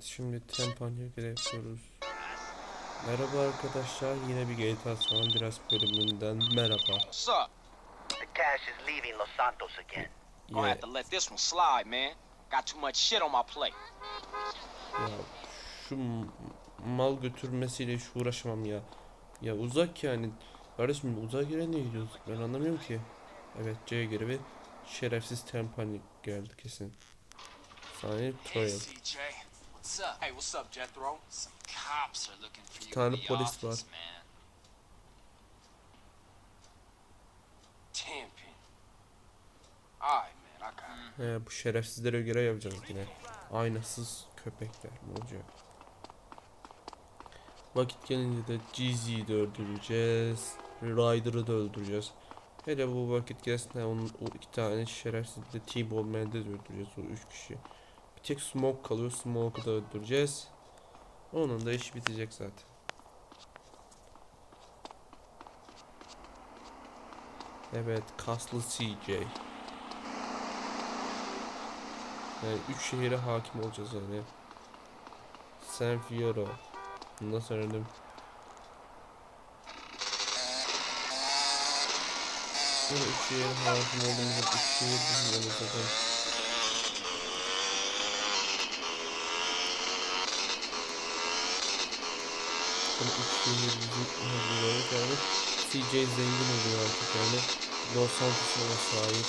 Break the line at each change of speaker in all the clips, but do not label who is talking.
Evet, şimdi Tempanya görev yapıyoruz. Merhaba arkadaşlar, yine bir GTA San Andreas bölümünden merhaba.
What's up?
The cash is leaving Los Santos again.
Gonna
Ya,
have to let this one slide, man. Got too much shit on my plate.
ya şu mal götürmesiyle hiç uğraşamam ya. Ya uzak yani. Kardeşim uzak yere niye gidiyoruz? Ben anlamıyorum ki. Evet, C görevi şerefsiz Tempanya geldi kesin. Saniye Troyal.
What's up? Hey, what's up, Jethro? Some cops are looking for you
tane
in the
polis
office,
var.
man. Tampin. Alright, man, I got it.
He, bu şerefsizlere göre yapacağız yine. Aynasız köpekler ne olacak? Vakit gelince de Jeezy'yi de öldüreceğiz. Ryder'ı da öldüreceğiz. Hele bu vakit gelsin de onun o iki tane şerefsiz de T-Ball Man'de de öldüreceğiz o üç kişi. Bir tek Smoke kalıyor. Smoke'u da öldüreceğiz. Onun da işi bitecek zaten. Evet, kaslı CJ. Yani üç şehire hakim olacağız yani. San Fierro. Sonra öğrendim. Böyle üç şehire hakim olduğumuzda üç şehir bizim olur zaten. Şehir bizim oluyor yani. CJ zengin oluyor artık yani. Los Santos'a sahip.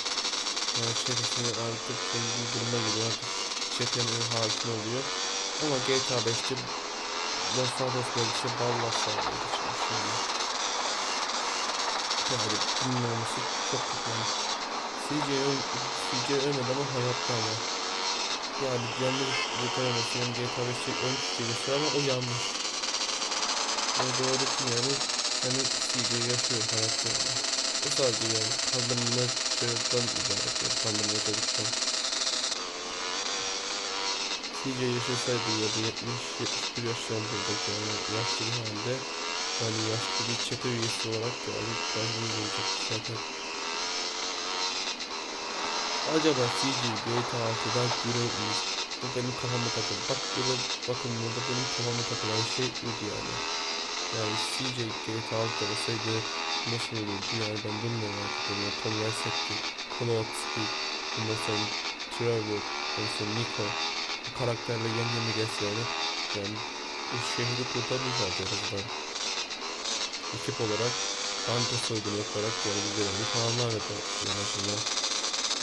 Yani çetesine artık zengin duruma geliyor artık çetenin hakim oluyor. Ama GTA 5'te Los Santos bölgesi balla sağlıyor şimdi. Yani bilmemesi çok kötü. CJ, CJ ölmedi ama hayatta ama. Yani yanlış kurtaramazsın yani GTA 5'te ölmüş birisi ama o yanlış. Yani doğru. Yani CJ yaşıyor hayatta yani. O sadece yani kandırmacıdan ibaret yani kandırmacılıktan. CJ yaşasaydı ya da 70-71 yaşlarında yani yaşlı bir halde yani yaşlı bir çete üyesi olarak yani karşımıza olacak zaten. Acaba CJ GTA 6'dan görev miyiz? Bu benim kafama takıldı. Bak burada bakın burada benim kafama takılan şey buydu yani. Yani CJ GTA 6'da olsaydı nasıl olurdu ben bilmiyorum artık. Yani Tom Rice'di, Cloud Speed, bundan sonra Trevor, ondan sonra Nico bu karakterle yan yana gelse yani bu şehri kurtarırlardı azından. Ekip olarak banka soygunu yaparak yani bir görevi tamamlardı en.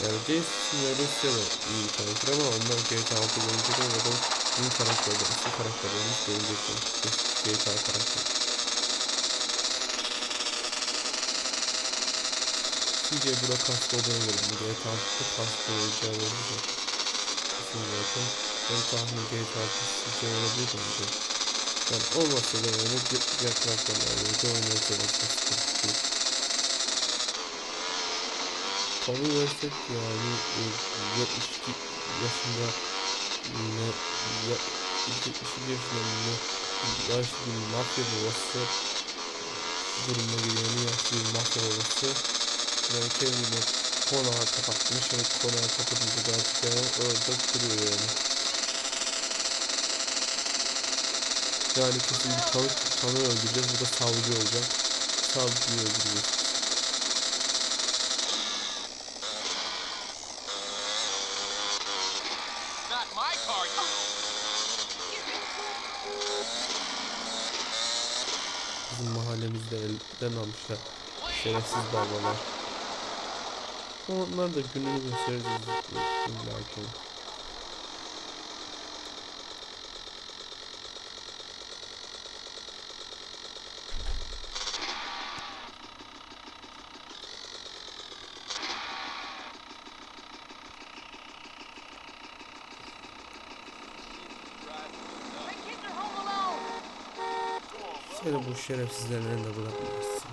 Yani Jason ve Lucia da iyi karakter ama onlar GTA 6 boyunca da iyi karakterler, eski karakterlerimiz gelecekler. Eski GTA karakter. CJ burada kastı olduğunu göre bu GTA 6'da kastı olacağı olacak. Kesin zaten. Ben tahmin GTA 6 CJ olabilir bence. Yani olmasa da yani diğer karakterlerle de oynayacağız. Tommy versek yani e, 72 yaşında ne ya, 72 yaşında ne yaşlı bir mafya babası durumuna geliyor yaşlı bir mafya babası. Yani kendini konağa kapatmış yani konağa kapatınca yani orada duruyor yani. Yani kesin bir tanık tanığı öldüreceğiz bu da savcı olacak. Savcıyı öldüreceğiz elden almışlar. Şerefsiz babalar. Onlar da gününü göstereceğiz illaki. Seni bu şerefsizlerin elinde bırakmazsın.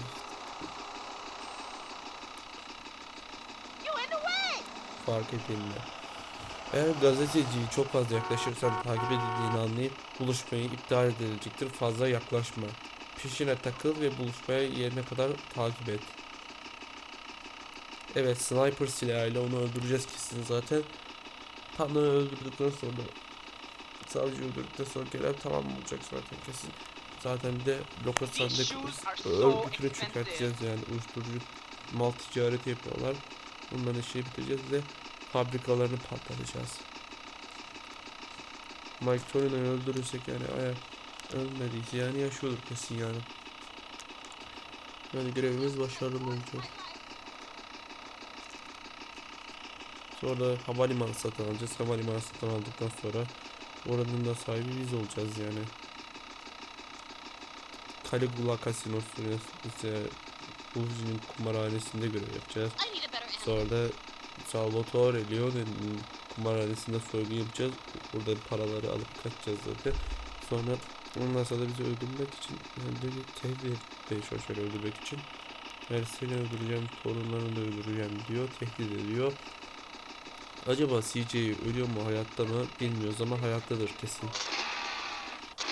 Fark edilme. Eğer gazeteciyi çok fazla yaklaşırsan takip edildiğini anlayıp buluşmayı iptal edilecektir. Fazla yaklaşma. Peşine takıl ve buluşmaya yerine kadar takip et. Evet sniper silahıyla onu öldüreceğiz kesin zaten. Tanrı öldürdükten sonra Savcı öldürdükten sonra görev tamam olacak zaten kesin. Zaten bir de
are so
örgütünü çökerteceğiz yani uyuşturucu mal ticareti yapıyorlar. Bunların işini bitireceğiz ve fabrikalarını patlatacağız. Mike Torino'yu öldürürsek yani eğer ölmediyse yani yaşıyordur kesin yani. Yani görevimiz başarılı olacak. Sonra havalimanı satın alacağız. Havalimanı satın aldıktan sonra oranın da sahibi biz olacağız yani. Caligula Casinosu ise Uzi'nin kumarhanesinde görev yapacağız. Sonra da Salvatore Leone'nin kumarhanesinde soygun yapacağız. Burada paraları alıp kaçacağız zaten. Sonra ondan sonra da bizi öldürmek için yani tehdit etmeye çalışıyor öldürmek için. Yani seni öldüreceğim, torunlarını da öldüreceğim diyor, tehdit ediyor. Acaba CJ ölüyor mu, hayatta mı bilmiyoruz ama hayattadır kesin.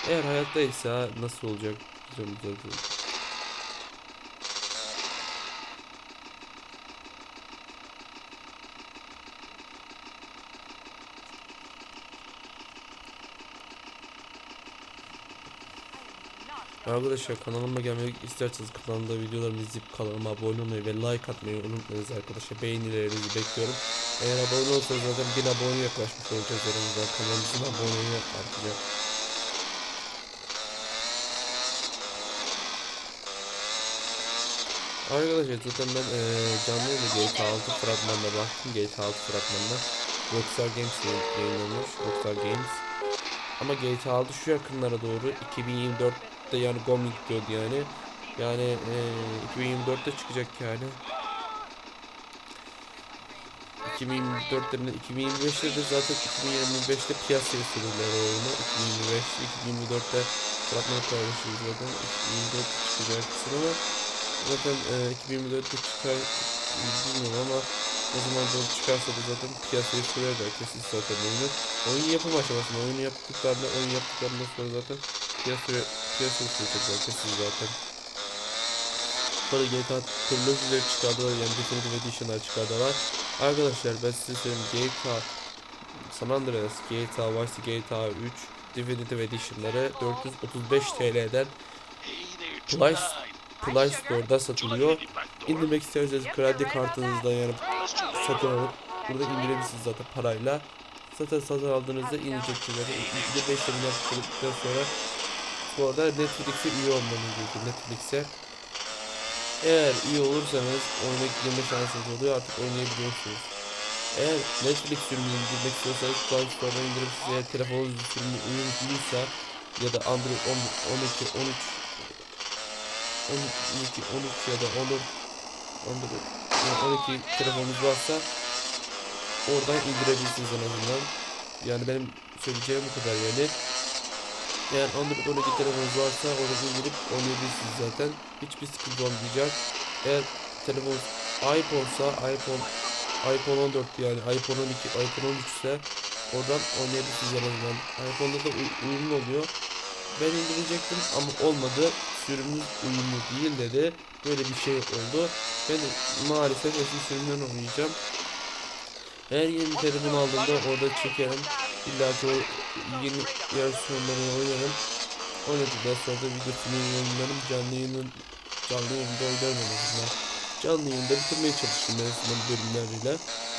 Eğer hayattaysa nasıl olacak bilmiyorum zaten. Arkadaşlar kanalıma gelmek isterseniz kanalımda videolarımı izleyip kanalıma abone olmayı ve like atmayı unutmayınız arkadaşlar. Beğenilerinizi bekliyorum. Eğer abone olursanız zaten 1000 abone yaklaşmış olacağız. Kanalımızın aboneyi artacak. Arkadaşlar zaten ben eee canlı yayında GTA 6 fragmanına baktım. GTA 6 fragmanına. Rockstar Games yayınlanmış. Rockstar Games. Ama GTA 6 şu yakınlara doğru 2024'te yani Goming diyordu yani. Yani eee 2024'te çıkacak yani. 2024'te mi 2025'te de zaten 2025'te piyasaya o oyunu. 2025'te 2024'te fragmanı paylaşıyoruz zaten. 2024'te çıkacak ama zaten eee 2024'te çıkar bilmiyorum ama o zaman doğru çıkarsa da zaten piyasaya sürerler kesin zaten oyunu. Oyun yapım aşamasında oyunu yaptıklarında oyun yaptıklarından sonra zaten piyasaya piyasaya sürecekler kesin zaten. Sonra GTA trilojileri çıkardılar yani Definitive Edition'lar çıkardılar. Arkadaşlar ben size söyleyeyim GTA San Andreas, GTA Vice, GTA 3 Definitive Edition'ları 435 TL'den Play, Play Store'da satılıyor. İndirmek isterseniz kredi kartınızdan yani satın alıp burada indirebilirsiniz zaten parayla. Zaten satın aldığınızda inecektir. Yani bir de 5 lira yaptıktan sonra bu arada Netflix'e üye olmanız gerekiyor. Netflix'e eğer üye olursanız oyuna girme şansınız oluyor artık oynayabiliyorsunuz. Eğer Netflix sürümünü indirmek istiyorsanız Play Store'dan indirebilirsiniz. Eğer telefonunuz sürümü uyumluysa ya da Android 10, 12, 13 12, 13 ya da 14 Android yani 12 telefonunuz varsa oradan indirebilirsiniz en azından. Yani benim söyleyeceğim bu kadar yani. Yani Android 12 telefonunuz varsa oradan indirip oynayabilirsiniz zaten. Hiçbir sıkıntı olmayacak. Eğer telefon iPhone'sa iPhone iPhone 14 yani iPhone 12, iPhone 13 ise oradan oynayabilirsiniz en azından. iPhone'da da uy- uyumlu oluyor. Ben indirecektim ama olmadı. Sürümümüz uyumlu değil dedi. Böyle bir şey oldu. Ben maalesef eski sürümden oynayacağım. Eğer yeni bir telefon aldığımda orada çekerim. İlla ki o yeni versiyonlarını oynarım. Oynadıktan sonra da videosunu yayınlarım. Canlı yayının canlı yayında oynarım en azından. Canlı yayında bitirmeye çalıştım en azından bölümleriyle.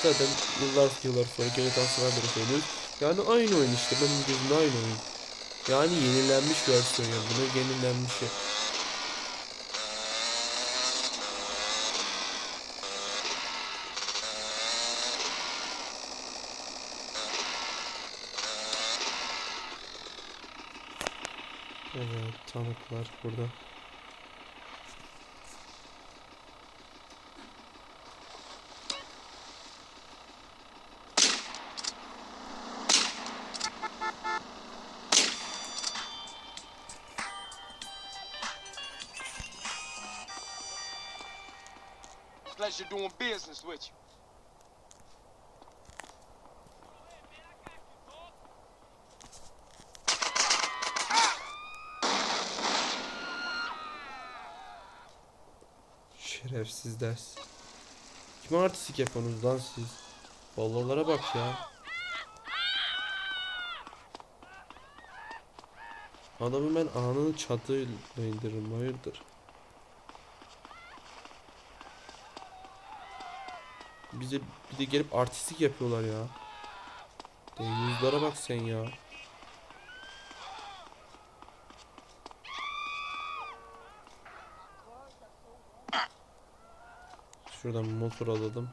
Zaten yıllar yıllar sonra GTA San Andreas oynuyoruz. Yani aynı oyun işte. Benim gözümde aynı oyun. Yani yenilenmiş versiyon yani. Buna yenilenmiş. Evet, tanıklar burada.
Pleasure doing business with you.
Şerefsiz ders. Kime artistik yapıyorsunuz lan siz? Vallalara bak ya. Adamı ben anını çatıyla indiririm. Hayırdır? Bize bir de gelip artistik yapıyorlar ya. De yüzlere bak sen ya. Şuradan motor alalım.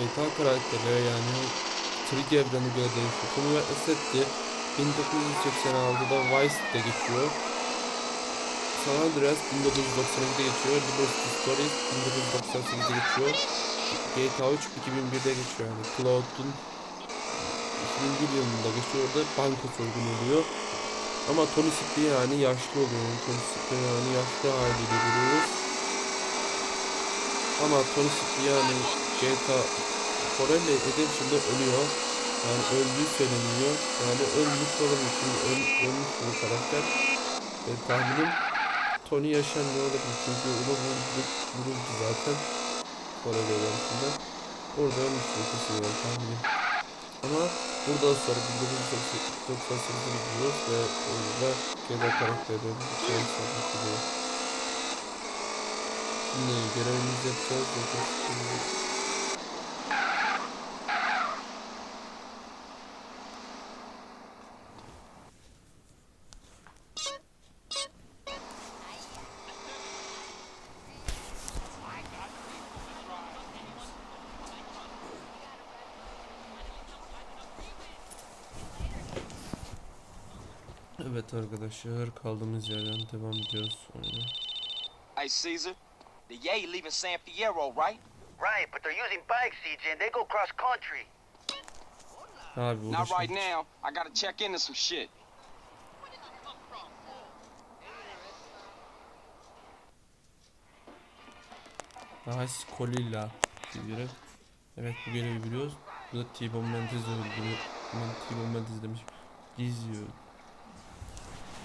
GTA karakterleri yani 3D evreni değişiyor. Tommy ve Assetti 1986'da Vice'de geçiyor. San Andreas 1992'de geçiyor. Liberty Stories 1998'de geçiyor. GTA 3 2001'de geçiyor yani. Cloud'un 2001 yılında geçiyor. Orada banka soygunu oluyor. Ama Tony Sikli yani yaşlı oluyor. Tony Sikli yani yaşlı haliyle görüyoruz. Ama Tony Sikli yani GTA Corelli Redemption'da ölüyor. Yani öldüğü söyleniyor. Yani ölmüş olabilir. Çünkü öl, ölmüş bu karakter. Ve tahminim Tony ne olabilir? Çünkü onu vurdu, vuruldu zaten. Corelli Redemption'da. Orada ölmüş bu kesin tahminim. Ama buradan sonra 1998'e gidiyoruz ve orada GTA karakterlerini sabit ediyor. Şimdi görevimizi yapacağız. Zaten Evet arkadaşlar kaldığımız yerden devam ediyoruz oyuna.
Hey, Caesar. The Yay leaving San Fierro, right?
Right, but they're using bikes, CJ, and they go cross country.
Abi
Not right now. I gotta check into some shit.
Nice Kolilla görev. Evet bu görevi biliyoruz. Bu da T-Bone Mendes öldürüyor. T-Bone Mendes demiş. İzliyor.